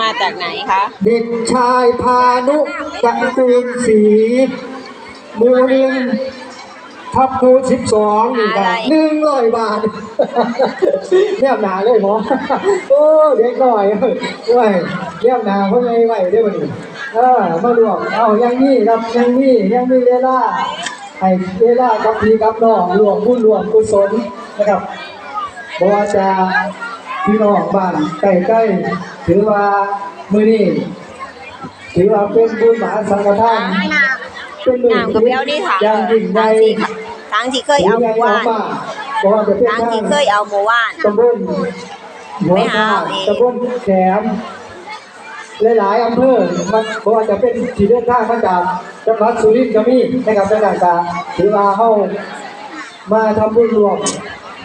มาจากไหนคะ เด็กชายพานุตระกูลศรีหมูหนึ่งทับคูสิบสองนี่ครับอะไรหนึ่งร้อยบาทเรียบหนาเลยหมอโอ้เด็กหน่อยเว้ยเรียบหนาเพราะไงไหวได้บ่นี่เออมารวมเอายังนี่ครับยังนี่ยังมีเวลา ให้เวลากับพี่กับน้องรวมบุญรวมกุศลนะครับเพราะว่าจะพี่น้องบ้านใกล้ๆถือว่ามื้อนี้ถือว่าเป็นบุญมหาสังฆทานเป็นมือน้ำกับเบี้ยวนี่ค่ะอย่างยิ่งใหญ่ทางที่เคยเอาหมู่ว่านเพราะว่าจะเป็นทางทางที่เคยเอาหมู่ว่านตำบลหัวไปหาตาเอาเองตำบลแขม หลายๆอำเภอมันเพราะว่าจะเป็นที่เดินทางมาจากจังหวัดสุรินทร์ก็มีนะครับเป็นการการถือว่าเฮามาทำบุญรวม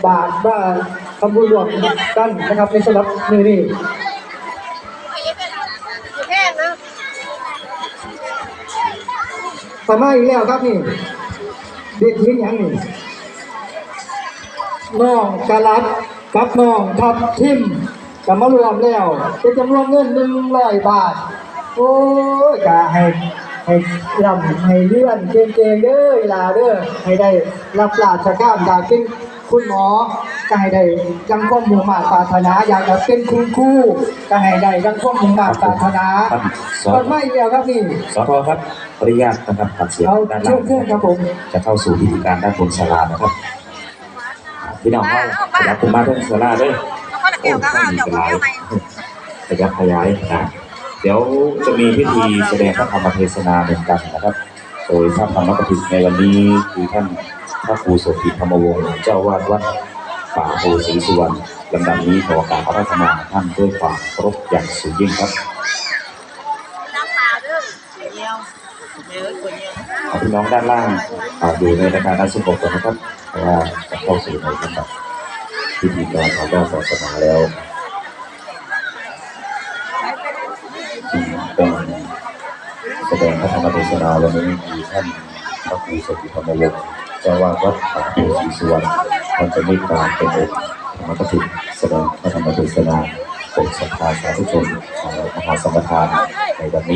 บาทมาทำบุญรวมกันนะครับในสำหรับมือนี้ทำมาอีกแล้วครับนี่เด็กหญิงหยังนี่น้องกะลัดกับน้องทับทิม กับมารวมแล้วเป็นจำนวนเงินหนึ่งร้อยบาท โอ้ยกะให้ให้ลำให้เลื่อนเก่งๆเด้อเวลาเด้อให้ได้รับราชการอยากเป็นคุณหมอก็ให้ได้ยังความมุ่งมั่นปรารถนาอยากจะเป็นคุณครูก็ให้ได้ยังความมุ่งมั่นปรารถนาครับสเปิดไม่แล้วครับนี่สทครับขออนุญาตนะครับตัดเสียงเอาด้านเชิล่างญเชิญครับผมจะเข้าสู่พิธีการด้านบนศาลานะครับพี่น้องเข้าขยับผมมาที่ศาลาด้วย โอ้ไม่มีเป็นไรขยับขยายนะเดี๋ยวจะมีพิธีแสดงพระธรรมเทศนาเหมือนกันนะครับ โดยพระธรรมกถิตในวันนี้คือท่านพระครูโสภิธรรมวงศ์เจ้าวาดวัดป่าโพศรีสุวรรณลำดับนี้ขอการพระราชนาท่านด้วยความเคารพอย่างสูงยิ่งครับเอาพี่น้องด้านล่างอ่าอยู่ในรายการนัดสงบก่อนนะครับเพราะว่าจะเข้าสู่ในลำดับ พิธีการของด้านศาสนาแล้วเป็นแสดงพระธรรมเทศนาวันนี้มีท่านพระครูสติธรรมวงศ์เจ้าวาดวัดป่าโพศรีสุวรรณท่านจะมีการเป็นองค์ธรรมกถิตแสดงพระธรรมเทศนาโปรดศรัทธาสาธุชนชาวมหาสมทานในวันนี้